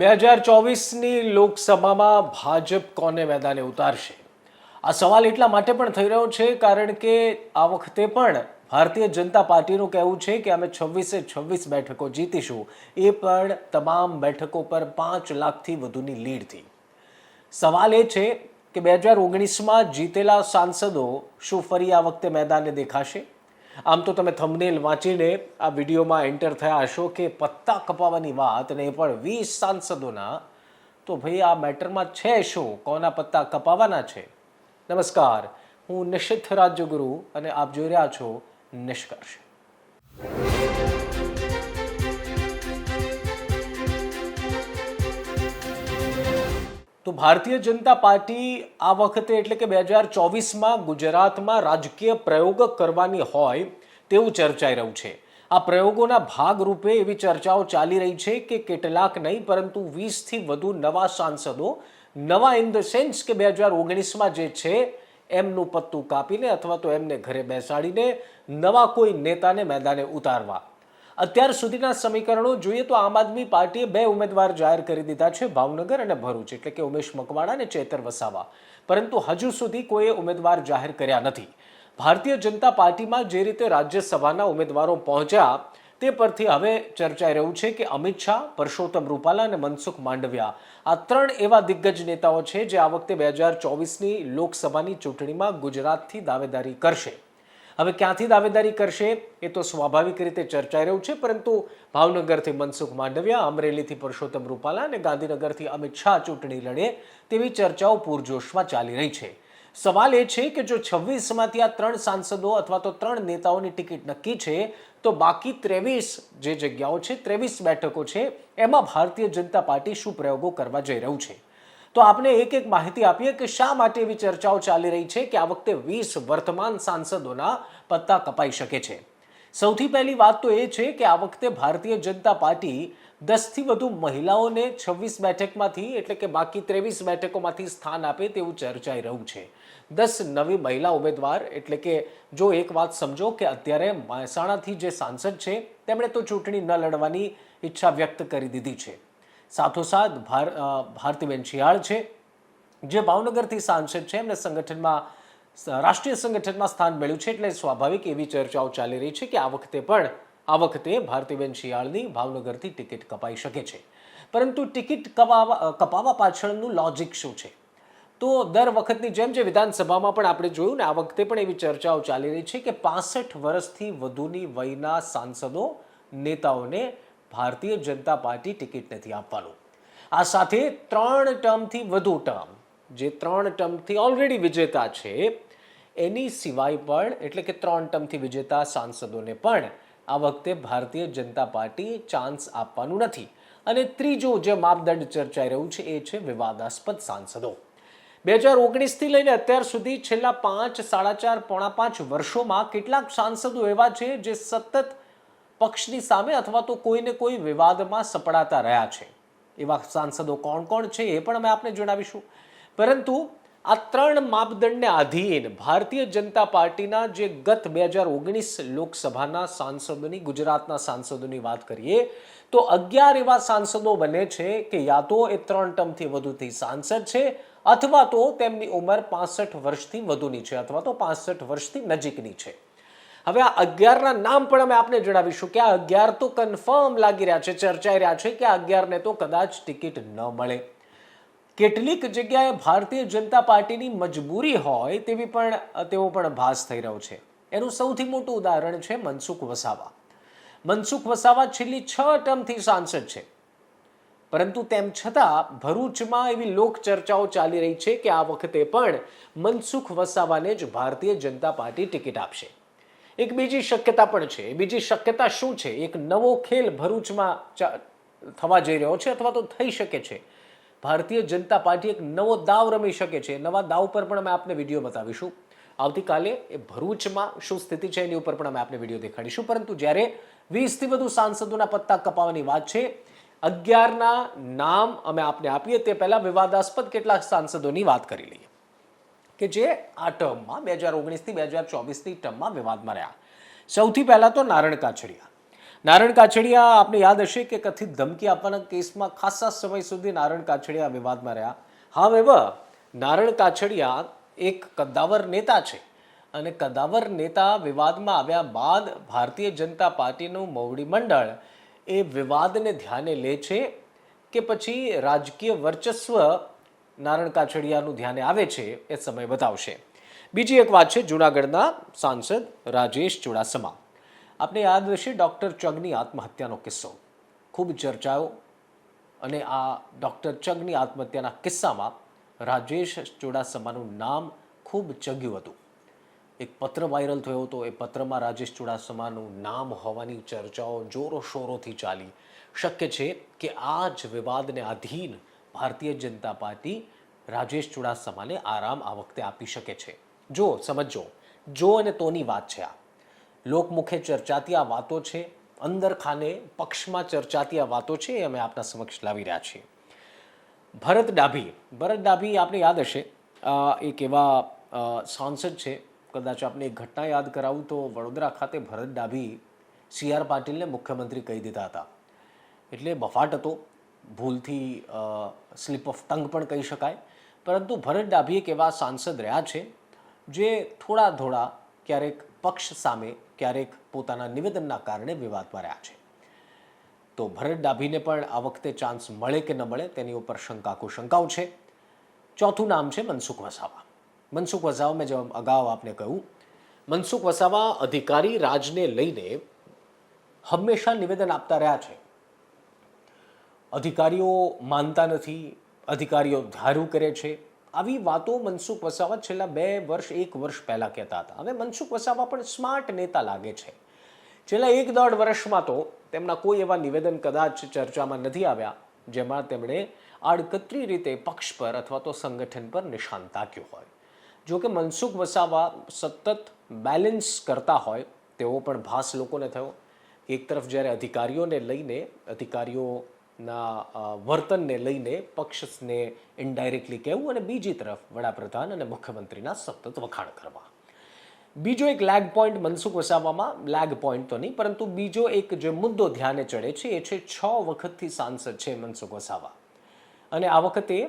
બે હજાર ચોવીસની લોકસભામાં ભાજપ કોને મેદાને ઉતારશે? આ સવાલ એટલા માટે પણ થઈ રહ્યો છે કારણ કે આ વખતે પણ ભારતીય જનતા પાર્ટીનું કહેવું છે કે અમે છવ્વીસે છવ્વીસ બેઠકો જીતીશું. એ પણ તમામ બેઠકો પર પાંચ લાખથી વધુની લીડથી. સવાલ એ છે કે બે હજાર ઓગણીસમાં જીતેલા સાંસદો શું ફરી આ વખતે મેદાને દેખાશે? આમ તો તમે થંબનેલ વાંચીને આ વિડીયોમાં એન્ટર થયા હશો કે પત્તા કપાવવાની વાત અને એ પણ વીસ સાંસદોના, તો ભાઈ આ મેટરમાં છે શું? કોના પત્તા કપાવાના છે? નમસ્કાર, હું નિશ્ચિત રાજ્યગુરુ અને આપ જોઈ રહ્યા છો નિષ્કર્ષ. તો ભારતીય જનતા પાર્ટી આ વખતે એટલે કે બે હજાર ચોવીસમાં ગુજરાતમાં રાજકીય પ્રયોગ કરવાની હોય તેવું ચર્ચાઈ રહ્યું છે. આ પ્રયોગોના ભાગરૂપે એવી ચર્ચાઓ ચાલી રહી છે કે કેટલાક નહીં, પરંતુ વીસથી વધુ નવા સાંસદો, નવા ઇન ધ સેન્સ કે બે હજાર ઓગણીસમાં જે છે એમનું પત્તું કાપીને અથવા તો એમને ઘરે બેસાડીને નવા કોઈ નેતાને મેદાને ઉતારવા અત્યાર સુધીના સમીકરણો જોઈએ તો આમ આદમી પાર્ટીએ બે ઉમેદવાર જાહેર કરી દીધા છે, ભાવનગર અને ભરૂચ, એટલે કે ઉમેશ મકવાણા અને ચેતર વસાવા. પરંતુ હજુ સુધી કોઈએ ઉમેદવાર જાહેર કર્યા નથી. ભારતીય જનતા પાર્ટીમાં જે રીતે રાજ્યસભાના ઉમેદવારો પહોંચ્યા, તે પરથી હવે ચર્ચાઈ રહ્યું છે કે અમિત શાહ, પરસોત્તમ રૂપાલા અને મનસુખ માંડવિયા આ ત્રણ એવા દિગ્ગજ નેતાઓ છે જે આ વખતે બે હજાર ચોવીસની લોકસભાની ચૂંટણીમાં ગુજરાતથી દાવેદારી કરશે. હવે ક્યાંથી દાવેદારી કરશે એ તો સ્વાભાવિક રીતે ચર્ચાઈ રહ્યું છે, પરંતુ ભાવનગરથી મનસુખ માંડવિયા, અમરેલીથી પરસોત્તમ રૂપાલા અને ગાંધીનગરથી અમિત શાહ ચૂંટણી લડે તેવી ચર્ચાઓ પૂરજોશમાં ચાલી રહી છે. સવાલ એ છે કે જો છવ્વીસમાંથી આ ત્રણ સાંસદો અથવા તો ત્રણ નેતાઓની ટિકિટ નક્કી છે, તો બાકી ત્રેવીસ જે જગ્યાઓ છે, ત્રેવીસ બેઠકો છે, એમાં ભારતીય જનતા પાર્ટી શું પ્રયોગો કરવા જઈ રહ્યું છે? તો આપણે એક એક માહિતી આપીએ કે શા માટે એવી ચર્ચાઓ ચાલી રહી છે કે આ વખતે વીસ વર્તમાન સાંસદોના પત્તા કપાઈ શકે છે. સૌથી પહેલી વાત તો એ છે કે આ વખતે ભારતીય જનતા પાર્ટી દસથી વધુ મહિલાઓને છવ્વીસ બેઠકમાંથી એટલે કે બાકી ત્રેવીસ બેઠકોમાંથી સ્થાન આપે તેવું ચર્ચાઈ રહ્યું છે. દસ નવી મહિલા ઉમેદવાર એટલે કે જો એક વાત સમજો કે અત્યારે મહેસાણાથી જે સાંસદ છે, તેમણે તો ચૂંટણી ન લડવાની ઈચ્છા વ્યક્ત કરી દીધી છે. સાથોસાથ ભાર ભારતીબેન શિયાળ છે, જે ભાવનગરથી સાંસદ છે. એમને સંગઠનમાં રાષ્ટ્રીય સંગઠનમાં સ્થાન મળ્યું છે એટલે સ્વાભાવિક એવી ચર્ચાઓ ચાલી રહી છે કે આ વખતે પણ, આ વખતે ભારતીબેન શિયાળની ભાવનગરથી ટિકિટ કપાઈ શકે છે. પરંતુ ટિકિટ કપાવા કપાવા પાછળનું લોજિક શું છે? તો દર વખતની જેમ જે વિધાનસભામાં પણ આપણે જોયું ને, આ વખતે પણ એવી ચર્ચાઓ ચાલી રહી છે કે પાસઠ વર્ષથી વધુની વયના સાંસદો, નેતાઓને ભારતીય જનતા પાર્ટી ટિકિટ નથી આપવાનું. આ સાથે ત્રણ ટર્મથી વધુ ટર્મ, જે ત્રણ ટર્મથી ઓલરેડી વિજેતા છે, એની સિવાય પણ, એટલે કે ત્રણ ટર્મથી વિજેતા સાંસદોને પણ, આ વખતે ભારતીય જનતા પાર્ટી ચાન્સ આપવાનું નથી. અને ત્રીજો જે માપદંડ ચર્ચાઈ રહ્યું છે, એ છે વિવાદાસ્પદ સાંસદો. બે હજાર ઓગણીસથી લઈને અત્યાર સુધી છેલ્લા પાંચ, સાડા ચાર, પોણા પાંચ વર્ષોમાં કેટલાક સાંસદો એવા છે, જે સતત પક્ષની સામે અથવા તો કોઈને કોઈ વિવાદમાં સપડાતા રહ્યા છે. એવા સાંસદો કોણ કોણ છે એ પણ અમે આપને જણાવીશું. પરંતુ આ ત્રણ માપદંડને આધીન ભારતીય જનતા પાર્ટીના જે ગત બે હજાર ઓગણીસ લોકસભાના સાંસદોની, ગુજરાતના સાંસદોની વાત કરીએ, તો અગિયાર એવા સાંસદો બને છે કે યા તો એ ત્રણ ટર્મથી વધુથી સાંસદ છે, અથવા તો તેમની ઉંમર પાસઠ વર્ષથી વધુની છે, અથવા તો પાસઠ વર્ષથી નજીકની છે. હવે આ અગિયારના નામ પણ અમે આપને જણાવીશું કે આ અગિયાર તો કન્ફર્મ લાગી રહ્યા છે, ચર્ચાઈ રહ્યા છે કે આ અગિયારને તો કદાચ ટિકિટ ન મળે. કેટલીક જગ્યાએ ભારતીય જનતા પાર્ટીની મજબૂરી હોય તેવી પણ, તેવો પણ ભાસ થઈ રહ્યો છે. એનું સૌથી મોટું ઉદાહરણ છે મનસુખ વસાવા. મનસુખ વસાવા છેલ્લી છ ટર્મથી સાંસદ છે. પરંતુ તેમ છતાં ભરૂચમાં એવી લોક ચર્ચાઓ ચાલી રહી છે કે આ વખતે પણ મનસુખ વસાવાને જ ભારતીય જનતા પાર્ટી ટિકિટ આપશે. એક બીજી શક્યતા પણ છે. બીજી શક્યતા શું છે? એક નવો ખેલ ભરૂચમાં થવા જઈ રહ્યો છે અથવા તો થઈ શકે છે. ભારતીય જનતા પાર્ટી એક નવો દાવ રમી શકે છે. નવા દાવ પર પણ અમે આપને વીડિયો બતાવીશું. આવતીકાલે એ ભરૂચમાં શું સ્થિતિ છે એની ઉપર પણ અમે આપને વીડિયો દેખાડીશું. પરંતુ જ્યારે વીસથી વધુ સાંસદોના પત્તા કપાવવાની વાત છે, અગિયારના નામ અમે આપને આપીએ તે પહેલાં વિવાદાસ્પદ કેટલાક સાંસદોની વાત કરી લઈએ. કે જે આ ટર્મમાં બે હજાર ઓગણીસથી બે હજાર ચોવીસની ટર્મમાં વિવાદમાં રહ્યા. સૌથી પહેલાં તો નારણ કાછડિયા. નારણ કાછડિયા, આપને યાદ હશે કે કથિત ધમકી આપવાના કેસમાં ખાસા સમય સુધી નારણ કાછડિયા વિવાદમાં રહ્યા. હા વેવ નારણ કાછડિયા એક કદ્દાવર નેતા છે અને કદાવર નેતા વિવાદમાં આવ્યા બાદ ભારતીય જનતા પાર્ટીનું મોવડી મંડળ એ વિવાદને ધ્યાને લે છે કે પછી રાજકીય વર્ચસ્વ નારણ કાછડિયાનું ધ્યાને આવે છે એ સમય બતાવશે. બીજી એક વાત છે જૂનાગઢના સાંસદ રાજેશ ચુડાસમા. આપને યાદ હશે ડૉક્ટર ચગની આત્મહત્યાનો કિસ્સો. ખૂબ ચર્ચાયો અને આ ડૉક્ટર ચગની આત્મહત્યાના કિસ્સામાં રાજેશ ચુડાસમાનું નામ ખૂબ ચગ્યું હતું. એક પત્ર વાયરલ થયો હતો, એ પત્રમાં રાજેશ ચુડાસમાનું નામ હોવાની ચર્ચાઓ જોરો શોરોથી ચાલી. શક્ય છે કે આ જ વિવાદને આધીન ભારતીય જનતા પાર્ટી રાજેશ ચુડાસમાને આરામ આ વખતે આપી શકે છે. જો સમજો જો અને તોની વાત છે આ. લોકમુખે ચર્ચાતી આ વાતો છે, અંદર ખાને પક્ષમાં ચર્ચાતી આ વાતો છે એ અમે આપના સમક્ષ લાવી રહ્યા છીએ. ભરત ડાભી ભરત ડાભી આપને યાદ હશે? એક એવા સાંસદ છે, કદાચ આપને એક ઘટના યાદ કરાવું તો વડોદરા ખાતે ભરત ડાભી સી આર પાટીલને મુખ્યમંત્રી કહી દીધા હતા. એટલે બફાટ હતો. ભૂલથી સ્લીપ ઓફ ટંગ પણ કહી શકાય. પરંતુ ભરત ડાભી એક એવા સાંસદ રહ્યા છે, જે થોડા થોડા ક્યારેક પક્ષ સામે, ક્યારેક પોતાના નિવેદનના કારણે વિવાદમાં રહ્યા છે. તો ભરત ડાભીને પણ આ વખતે ચાન્સ મળે કે ન મળે તેની ઉપર શંકા કુશંકાઓ છે. ચોથું નામ છે મનસુખ વસાવા. મનસુખ વસાવા, મેં જેમ અગાઉ આપને કહ્યું, મનસુખ વસાવા અધિકારી રાજને લઈને હંમેશા નિવેદન આપતા રહ્યા છે. અધિકારીઓ માનતા નથી, અધિકારીઓ ધારું કરે છે. આવી વાતો મનસુખ વસાવા છેલ્લા બે વર્ષ, એક વર્ષ પહેલાં કહેતા હતા. હવે મનસુખ વસાવા પણ સ્માર્ટ નેતા લાગે છે. છેલ્લા એક દોઢ વર્ષમાં તો તેમના કોઈ એવા નિવેદન કદાચ ચર્ચામાં નથી આવ્યા, જેમાં તેમણે આડકતરી રીતે પક્ષ પર અથવા તો સંગઠન પર નિશાન તાક્યું હોય. જો કે મનસુખ વસાવા સતત બેલેન્સ કરતા હોય, તેવો પણ ભાસ લોકોને થયો. એક તરફ જ્યારે અધિકારીઓને લઈને અધિકારીઓના અ, વર્તનને લઈને પક્ષને ઇનડાયરેક્ટલી કહેવું અને બીજી તરફ વડાપ્રધાન અને મુખ્યમંત્રીના સતત વખાણ કરવા. બીજો એક લેગ પોઈન્ટ મનસુખ વસાવામાં લેગ પોઈન્ટ તો નહીં પરંતુ બીજો એક જે મુદ્દો ધ્યાને ચડે છે એ છે છ વખતથી સાંસદ છે મનસુખ વસાવા. અને આ વખતે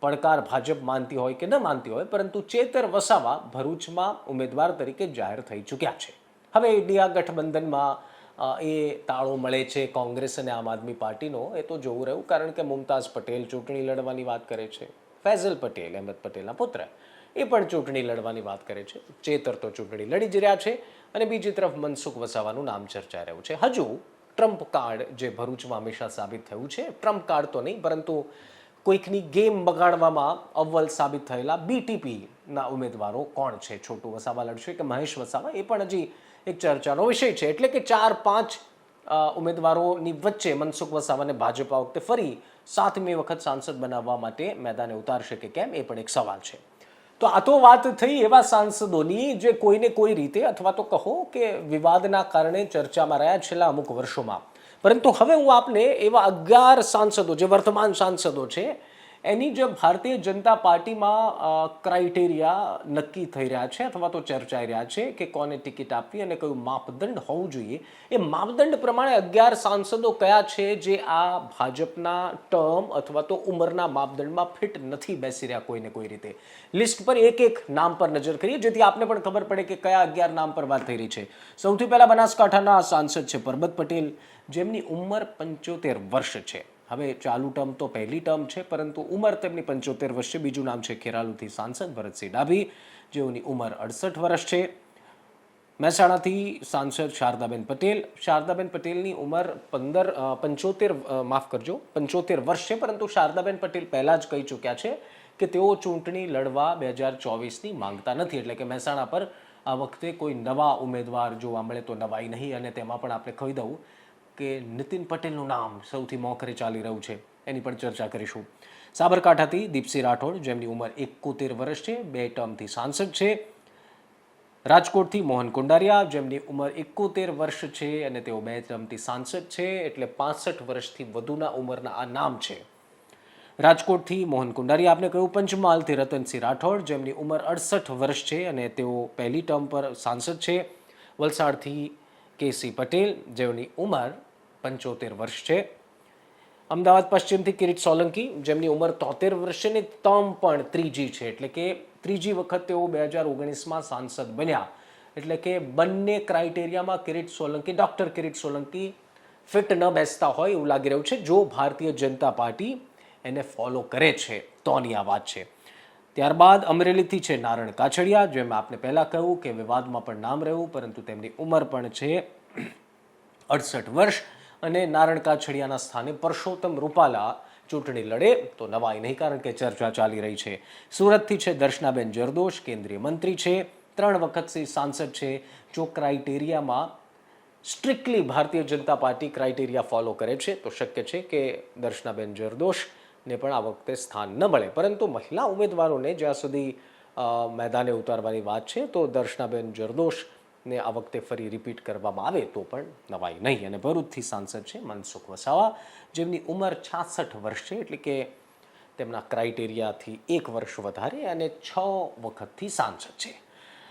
પડકાર ભાજપ માનતી હોય કે ન માનતી હોય પરંતુ ચેતર વસાવા ભરૂચમાં ઉમેદવાર તરીકે જાહેર થઈ ચૂક્યા છે. હવે ઇન્ડિયા ગઠબંધનમાં એ તાળો મળે છે કોંગ્રેસ અને આમ આદમી પાર્ટીનો, એ તો જોવું રહ્યું, કારણ કે મુમતાઝ પટેલ ચૂંટણી લડવાની વાત કરે છે. ફૈઝલ પટેલ, અહેમદ પટેલના પુત્ર, એ પણ ચૂંટણી લડવાની વાત કરે છે. ચેતર તો ચૂંટણી લડી જ રહ્યા છે અને બીજી તરફ મનસુખ વસાવાનું નામ ચર્ચાઈ રહ્યું છે. હજુ ટ્રમ્પ કાર્ડ જે ભરૂચમાં હંમેશા સાબિત થયું છે, ટ્રમ્પ કાર્ડ તો નહીં, પરંતુ કોઈકની ગેમ બગાડવામાં અવ્વલ સાબિત થયેલા બીટીપીના ઉમેદવારો કોણ છે? છોટુ વસાવા લડશે કે મહેશ વસાવા? એ પણ હજી એક ચર્ચાનો વિષય છે. એટલે કે ચાર પાંચ ઉમેદવારોની વચ્ચે મનસુખ વસાવાને ભાજપ આ વખતે ફરી સાતમી વખત સાંસદ બનાવવા માટે મેદાને ઉતારશે કે કેમ એ પણ એક સવાલ છે. તો આ તો વાત થઈ એવા સાંસદોની જે કોઈને કોઈ રીતે અથવા તો કહો કે વિવાદના કારણે ચર્ચામાં રહ્યા છેલ્લા અમુક વર્ષોમાં. પરંતુ હવે હું આપને એવા અગિયાર સાંસદો, જે વર્તમાન સાંસદો છે એની જે ભારતીય જનતા પાર્ટીમાં ક્રાઇટેરિયા નક્કી થઈ રહ્યા છે અથવા તો ચર્ચાઈ રહ્યા છે કે કોને ટિકિટ આપવી અને કયું માપદંડ હોવું જોઈએ. એ માપદંડ પ્રમાણે અગિયાર સાંસદો કયા છે જે આ ભાજપના ટર્મ અથવા તો ઉંમરના માપદંડમાં ફિટ નથી બેસી રહ્યા કોઈને કોઈ રીતે. લિસ્ટ પર એક એક નામ પર નજર કરીએ, જેથી આપને પણ ખબર પડે કે કયા અગિયાર નામ પર વાત થઈ રહી છે. સૌથી પહેલા બનાસકાંઠાના સાંસદ છે પરબત પટેલ, જેમની ઉંમર પંચોતેર વર્ષ છે. હવે ચાલુ ટર્મ તો પહેલી ટર્મ છે, પરંતુ ઉંમર તેમની પંચોતેર વર્ષે, બીજું નામ છે ખેરાલુથી સાંસદ ભરતસિંહ ડાભી, જેઓની ઉંમર અડસઠ વર્ષ છે. મહેસાણાથી સાંસદ શારદાબેન પટેલ. શારદાબેન પટેલની ઉંમર પંદર પંચોતેર માફ કરજો, પંચોતેર વર્ષ છે, પરંતુ શારદાબેન પટેલ પહેલાં જ કહી ચૂક્યા છે કે તેઓ ચૂંટણી લડવા બે હજાર ચોવીસની માંગતા નથી, એટલે કે મહેસાણા પર આ વખતે કોઈ નવા ઉમેદવાર જોવા મળે તો નવાઈ નહીં, અને તેમાં પણ આપણે કહી દઉં કે નીતિન પટેલનું નામ સૌથી મોખરે ચાલી રહ્યું છે, એની પણ ચર્ચા કરીશું. સાબરકાંઠાથી દીપસિંહ રાઠોડ, જેમની ઉંમર એકોતેર વર્ષ છે, બે ટર્મથી સાંસદ છે. રાજકોટથી મોહન કુંડારિયા, જેમની ઉંમર એકોતેર વર્ષ છે અને તેઓ બે ટર્મથી સાંસદ છે, એટલે પાસઠ વર્ષથી વધુના ઉંમરના આ નામ છે. રાજકોટથી મોહન કુંડારિયા, આપને કહ્યું, પંચમહાલથી રતનસિંહ રાઠોડ, જેમની ઉંમર અડસઠ વર્ષ છે અને તેઓ પહેલી ટર્મ પર સાંસદ છે. વલસાડથી કેસી પટેલ, જેઓની ઉંમર પંચોતેર વર્ષ છે. અમદાવાદ પશ્ચિમથી કિરીટ સોલંકી, જેમની ઉંમર તોતેર વર્ષ છે તમ પણ ત્રીજી છે. એટલે કે ત્રીજી વખત તેઓ બે હજાર ઓગણીસમાં સાંસદ બન્યા. એટલે કે બંને ક્રાઇટેરિયામાં કિરીટ સોલંકી, ડૉક્ટર કિરીટ સોલંકી ફિટ ન બેસતા હોય એવું લાગી રહ્યું છે. જો ભારતીય જનતા પાર્ટી એને ફોલો કરે છે તોની આ વાત છે. ત્યારબાદ અમરેલીથી છે નારણ કાછડિયા, જેમ આપને પહેલાં કહ્યું કે વિવાદમાં પણ નામ રહ્યું, પરંતુ તેમની ઉંમર પણ છે અડસઠ વર્ષ અને નારણ કાછડિયાના સ્થાને પરસોત્તમ રૂપાલા ચૂંટણી લડે, તો નવાઈ નહીં, કારણ કે ચર્ચા ચાલી રહી છે. સુરતથી છે દર્શનાબેન જરદોશ, કેન્દ્રીય મંત્રી છે. ત્રણ વખતથી સાંસદ છે. જો ક્રાઇટેરિયામાં સ્ટ્રિક્ટલી ભારતીય જનતા પાર્ટી ક્રાઇટેરિયા ફોલો કરે છે, તો શક્ય છે કે દર્શનાબેન જરદોશને પણ આ વખતે સ્થાન ન મળે. પરંતુ મહિલા ઉમેદવારોને જ્યાં સુધી મેદાને ઉતારવાની વાત છે, તો દર્શનાબેન જરદોશને આ વખતે ફરી રિપીટ કરવામાં આવે તો પણ નવાઈ નહીં. અને ભરૂચથી સાંસદ છે મનસુખ વસાવા, જેમની ઉંમર છાસઠ વર્ષ છે, એટલે કે તેમના ક્રાઇટેરિયાથી એક વર્ષ વધારે અને છ વખતથી સાંસદ છે.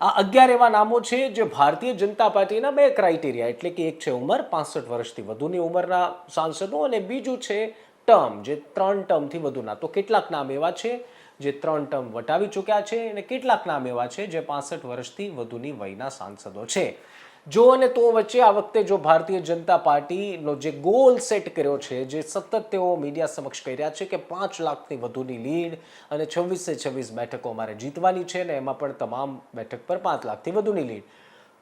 આ અગિયાર એવા નામો છે જે ભારતીય જનતા પાર્ટીના બે ક્રાઇટેરિયા એટલે કે એક છે ઉંમર, પાસઠ વર્ષથી વધુની ઉંમરના સાંસદો અને બીજું છે ટર્મ, જે ત્રણ ટર્મથી વધુના તો કેટલાક નામ એવા છે જે ત્રણ ટર્મ વટાવી ચૂક્યા છે અને કેટલાક નામ એવા છે જે પાસઠ વર્ષથી વધુની વયના સાંસદો છે. જો અને તો વચ્ચે આ વખતે જો ભારતીય જનતા પાર્ટીનો જે ગોલ સેટ કર્યો છે, જે સતત તેઓ મીડિયા સમક્ષ કહી રહ્યા છે કે પાંચ લાખથી વધુની લીડ અને છવ્વીસે છવ્વીસ બેઠકો અમારે જીતવાની છે ને એમાં પણ તમામ બેઠક પર પાંચ લાખથી વધુની લીડ.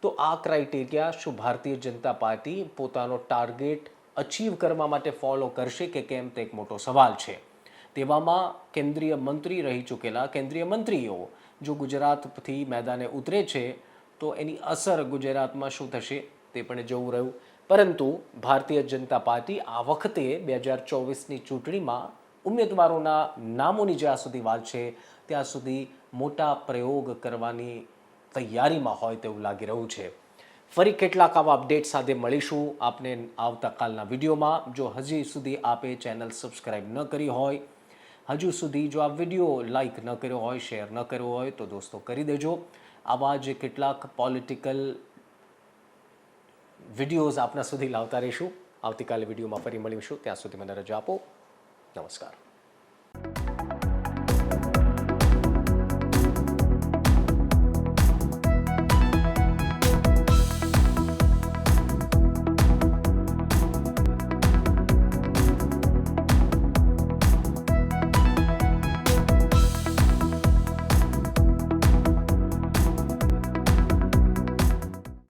તો આ ક્રાઇટેરિયા શું ભારતીય જનતા પાર્ટી પોતાનો ટાર્ગેટ અચીવ કરવા માટે ફોલો કરશે કે કેમ તે એક મોટો સવાલ છે. તેવામાં કેન્દ્રીય મંત્રી રહી ચૂકેલા કેન્દ્રીય મંત્રીઓ, જો ગુજરાતથી મેદાને ઉતરે છે, તો એની અસર ગુજરાતમાં શું થશે તે પણ જોવું રહ્યું. પરંતુ ભારતીય જનતા પાર્ટી આ વખતે બે હજાર ચોવીસની ચૂંટણીમાં ઉમેદવારોના નામોની જ્યાં સુધી વાત છે, ત્યાં સુધી મોટા પ્રયોગ કરવાની તૈયારીમાં હોય તેવું લાગી રહ્યું છે. ફરી કેટલાક આવા અપડેટ સાથે મળીશું. આપને આવતાકાલના વિડીયોમાં. જો હજી સુધી આપે ચેનલ સબસ્ક્રાઈબ ન કરી હોય, હજુ સુધી જો આ વીડિયો લાઈક ન કર્યો હોય, શેર ન કર્યો હોય, તો દોસ્તો કરી દેજો. આવા જે કેટલાક પોલિટિકલ વિડીયોઝ આપના સુધી લાવતા રહીશું. આવતીકાલે વિડીયોમાં ફરી મળીશું. ત્યાં સુધી મને રજા આપો. નમસ્કાર.